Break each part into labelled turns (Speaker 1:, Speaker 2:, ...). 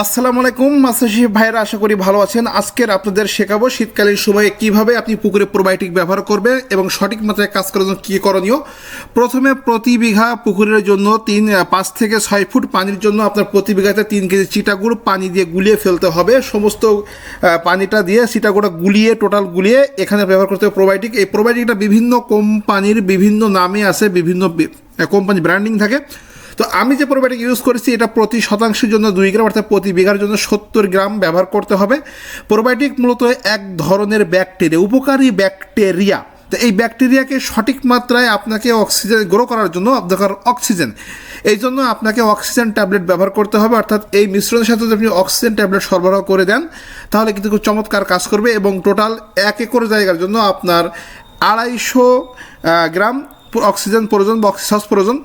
Speaker 1: আসসালামু আলাইকুম মাসাশি ভাইরা আশা করি ভালো আছেন। আজকের আপনাদের শেখাবো শীতকালীন সময়ে কীভাবে আপনি পুকুরে প্রোবায়োটিক ব্যবহার করবেন এবং সঠিক মাত্রায় কাজ করার জন্য কী করণীয়। প্রথমে প্রতি বিঘা পুকুরের জন্য তিন পাঁচ থেকে ছয় ফুট পানির জন্য আপনার প্রতি বিঘাতে তিন কেজি চিটাগুড় পানি দিয়ে গুলিয়ে ফেলতে হবে। সমস্ত পানিটা দিয়ে চিটাগুড়া গুলিয়ে টোটাল গুলিয়ে এখানে ব্যবহার করতে হবে প্রোবায়োটিক এই প্রোবায়োটিকটা বিভিন্ন কোম্পানির বিভিন্ন নামে আছে, বিভিন্ন কোম্পানি ব্র্যান্ডিং থাকে। তো আমি যে প্রোবায়োটিক ইউজ করেছি, এটা প্রতি শতাংশের জন্য দুই গ্রাম, অর্থাৎ প্রতি বিঘার জন্য সত্তর গ্রাম ব্যবহার করতে হবে। প্রোবায়োটিক মূলত এক ধরনের ব্যাকটেরিয়া, উপকারী ব্যাকটেরিয়া। তো এই ব্যাকটেরিয়াকে সঠিক মাত্রায় আপনাকে অক্সিজেন গ্রো করার জন্য দরকার অক্সিজেন এই জন্য আপনাকে অক্সিজেন ট্যাবলেট ব্যবহার করতে হবে, অর্থাৎ এই মিশ্রণের সাথে যদি আপনি অক্সিজেন ট্যাবলেট সরবরাহ করে দেন, তাহলে কিন্তু খুব চমৎকার কাজ করবে এবং টোটাল এক একর জায়গার জন্য আপনার আড়াইশো গ্রাম অক্সিজেন প্রয়োজন বা অক্সিসাস প্রয়োজন।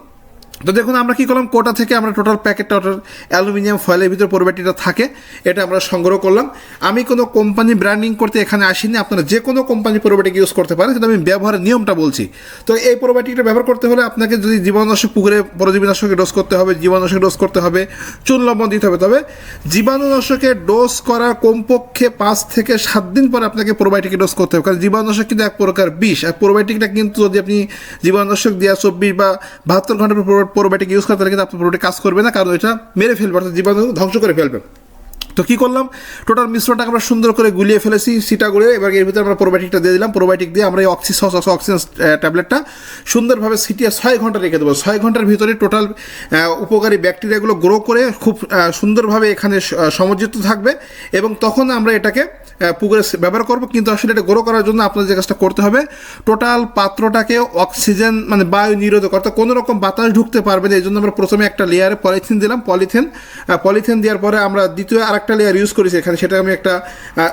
Speaker 1: তো দেখুন, আমরা কি করলাম? কোটা থেকে আমরা টোটাল প্যাকেটটা ওটার অ্যালুমিনিয়াম ফয়েলের ভিতরে পরিবাটিটা থাকে, এটা আমরা সংগ্রহ করলাম। আমি কোনো কোম্পানি ব্র্যান্ডিং করতে এখানে আসিনি, আপনারা যে কোনো কোম্পানি পরিবাটিক ইউজ করতে পারেন কিন্তু আমি ব্যবহারের নিয়মটা বলছি। তো এই পরিবাটিকটা ব্যবহার করতে হলে আপনাকে যদি জীবাণুনাশক পুকুরে পরজীবীনাশকের ডোজ করতে হবে জীবাণুনাশকের ডোজ করতে হবে, চুন লবণ দিতে হবে। তবে জীবাণুনাশকে ডোজ করার কমপক্ষে পাঁচ থেকে সাত দিন পরে আপনাকে প্রোবায়োটিকের ডোজ করতে হবে। কারণ জীবাণুনাশক কিন্তু এক প্রকার বিষ, আর প্রোবায়োটিকটা কিন্তু যদি আপনি জীবাণুনাশক দেওয়া চব্বিশ বা বাহাত্তর ঘণ্টার পর প্রোবায়োটিক ইউজ করতে তাহলে কিন্তু আপনার প্রোবায়োটিক কাজ করবে না, কারণ এটা মেরে ফেলবে, অর্থাৎ জীবাণু ধ্বংস করে ফেলবে। তো কী করলাম? টোটাল মিশ্রণটাকে আমরা সুন্দর করে গুলিয়ে ফেলেছি সিটা গুলিয়ে এবার এর ভিতরে আমরা প্রোবায়োটিকটা দিয়ে দিলাম। প্রোবায়োটিক দিয়ে আমরা এই অক্সিসস অক্সিজেন ট্যাবলেটটা সুন্দরভাবে সিটিয়ে ছয় ঘণ্টা রেখে দেবো। ছয় ঘণ্টার ভিতরে টোটাল উপকারী ব্যাকটেরিয়াগুলো গ্রো করে খুব সুন্দরভাবে এখানে স- আহ, সমজ্জিত থাকবে এবং তখন আমরা এটাকে পুকুরে ব্যবহার করব। কিন্তু আসলে এটা গ্রো করার জন্য আপনাদের যে কাজটা করতে হবে টোটাল পাত্রটাকে অক্সিজেন মানে বায়ু নিরোধক অর্থাৎ কোনো রকম বাতাস ঢুকতে পারবে না। এই জন্য আমরা প্রথমে একটা লেয়ারে পলিথিন দিলাম। পলিথিন পলিথিন দেওয়ার পরে আমরা দ্বিতীয় আরেকটা লেয়ার ইউজ করেছি এখানে, সেটা আমি একটা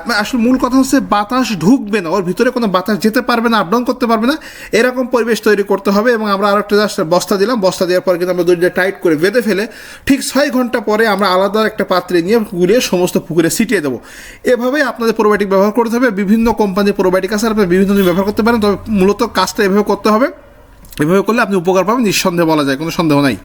Speaker 1: মানে আসলে মূল কথা হচ্ছে বাতাস ঢুকবে না, ওর ভিতরে কোনো বাতাস যেতে পারবে না আপডাউন করতে পারবে না, এরকম পরিবেশ তৈরি করতে হবে এবং আমরা আরেকটা জাস্ট বস্তা দিলাম, বস্তা দেওয়ার পরে কিন্তু আমরা দড়িটা টাইট করে বেঁধে ফেলে ঠিক ছয় ঘণ্টা পরে আমরা আলাদা একটা পাত্রে নিয়ে গুলিয়ে সমস্ত পুকুরে ছিটিয়ে দেবো। এভাবে আপনাদের প্রোবায়োটিক ব্যবহার করতে হবে, বিভিন্ন কোম্পানির প্রোবায়োটিক আছে, আপনি বিভিন্ন দিন ব্যবহার করতে পারেন, তবে মূলত কাজটা এভাবে করতে হবে, এভাবে করলে আপনি উপকার পাবেন, নিঃসন্দেহে বলা যায়, কোনো সন্দেহ নাই।